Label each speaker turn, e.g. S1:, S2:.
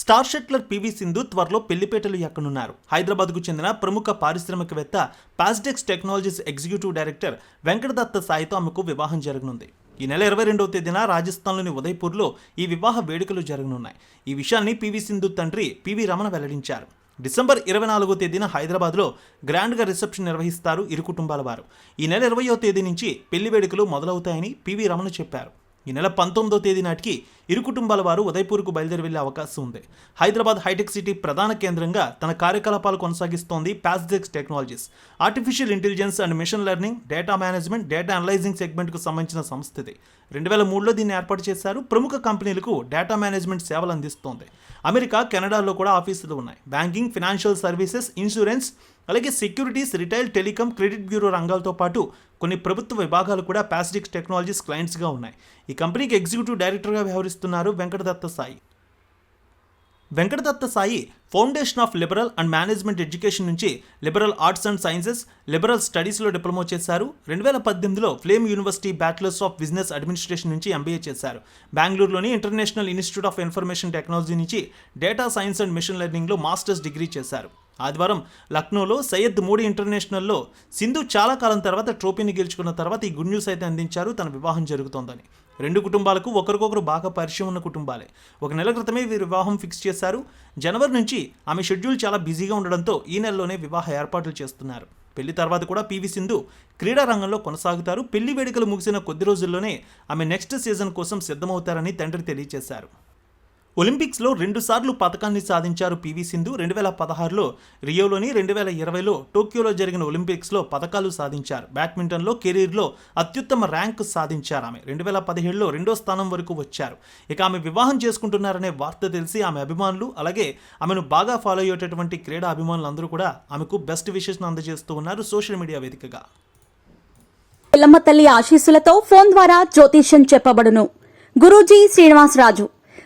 S1: Star shuttler PV Sindhu త్వరలో పెళ్ళిపేటలు ఎక్కనున్నారు. హైదరాబాద్కు చెందిన ప్రముఖ పారిశ్రామికవేత్త Pasdex technologies executive director Venkatadatta సాయితో ఆమెకు వివాహం జరగనుంది. ఈ నెల ఇరవై రెండవ తేదీన రాజస్థాన్లోని ఉదయ్పూర్లో ఈ వివాహ వేడుకలు జరగనున్నాయి. ఈ విషయాన్ని పివి సింధు తండ్రి పివి రమణ వెల్లడించారు. డిసెంబర్ ఇరవై నాలుగో తేదీన హైదరాబాద్లో గ్రాండ్గా రిసెప్షన్ నిర్వహిస్తారు ఇరు కుటుంబాల వారు. ఈ నెల ఇరవయో తేదీ నుంచి పెళ్ళి వేడుకలు మొదలవుతాయని పివి రమణ చెప్పారు. ఈ నెల పంతొమ్మిదో తేదీ నాటికి ఇరు కుటుంబాల వారు ఉదయపూర్కు బయలుదేరి వెళ్ళే అవకాశం ఉంది. హైదరాబాద్ హైటెక్ సిటీ ప్రధాన కేంద్రంగా తన కార్యకలాపాలు కొనసాగిస్తోంది Pasdex technologies artificial intelligence and machine learning data management data analysing సెగ్మెంట్కు సంబంధించిన సంస్థ ఇది రెండు వేల మూడులో దీన్ని ఏర్పాటు చేశారు. ప్రముఖ కంపెనీలకు డేటా మేనేజ్మెంట్ సేవలు అందిస్తోంది. అమెరికా కెనడాలో కూడా ఆఫీసులు ఉన్నాయి. బ్యాంకింగ్ ఫినాన్షియల్ సర్వీసెస్ ఇన్సూరెన్స్ అలాగే securities retail telecom credit bureau రంగాలతో పాటు కొన్ని ప్రభుత్వ విభాగాలు కూడా పాసిడిక్స్ టెక్నాలజీస్ క్లయింట్స్గా ఉన్నాయి. ఈ కంపెనీకి ఎగ్జిక్యూటివ్ డైరెక్టర్గా వ్యవహరిస్తున్నారు Venkatadatta Sai. Venkatadatta Sai foundation of liberal and management education నుంచి liberal arts and sciences liberal స్టడీస్లో డిప్లొమా చేశారు. రెండు వేల పద్దెనిమిదిలో FLAME university bachelors of business administration నుంచి ఎంబీఏ చేశారు. బెంగళూరులోని international institute of information technology నుంచి డేటా సైన్స్ అండ్ మిషన్ లెర్నింగ్లో మాస్టర్స్ డిగ్రీ చేశారు. ఆదివారం లక్నోలో సయ్యద్ మోడీ ఇంటర్నేషనల్లో సింధు చాలా కాలం తర్వాత ట్రోఫీని గెలుచుకున్న తర్వాత ఈ గుడ్ న్యూస్ అయితే అందించారు. తన వివాహం జరుగుతోందని. రెండు కుటుంబాలకు ఒకరికొకరు బాగా పరిచయం ఉన్న కుటుంబాలే. ఒక నెల క్రితమే వీరు వివాహం ఫిక్స్ చేశారు. జనవరి నుంచి ఆమె షెడ్యూల్ చాలా బిజీగా ఉండడంతో ఈ నెలలోనే వివాహ ఏర్పాట్లు చేస్తున్నారు. పెళ్ళి తర్వాత కూడా పివి సింధు క్రీడా రంగంలో కొనసాగుతారు. పెళ్ళి వేడుకలు ముగిసిన కొద్ది రోజుల్లోనే ఆమె నెక్స్ట్ సీజన్ కోసం సిద్ధమవుతారని తండ్రి తెలియజేశారు. ఒలింపిక్స్లో రెండుసార్లు పథకాన్ని సాధించారు పివి సింధు రెండు వేల పదహారులో రియోలోని రెండు వేల ఇరవైలో టోక్యోలో జరిగిన ఒలింపిక్స్లో పథకాలు సాధించారు. బ్యాడ్మింటన్లో కెరీర్లో అత్యుత్తమ ర్యాంక్ సాధించారు ఆమె. రెండు వేల పదిహేడులో రెండో స్థానం వరకు వచ్చారు. ఇక ఆమె వివాహం చేసుకుంటున్నారనే వార్త తెలిసి ఆమె అభిమానులు అలాగే ఆమెను బాగా ఫాలో అయ్యేటటువంటి క్రీడా అభిమానులు అందరూ కూడా ఆమెకు బెస్ట్ విషెస్ను అందజేస్తూ ఉన్నారు సోషల్ మీడియా వేదికగా.
S2: పిల్లమ్మ తల్లి ఆశీస్సులతో ఫోన్ ద్వారా జ్యోతిష్యం చెప్పబడును. గురూజీ శ్రీనివాసరాజు.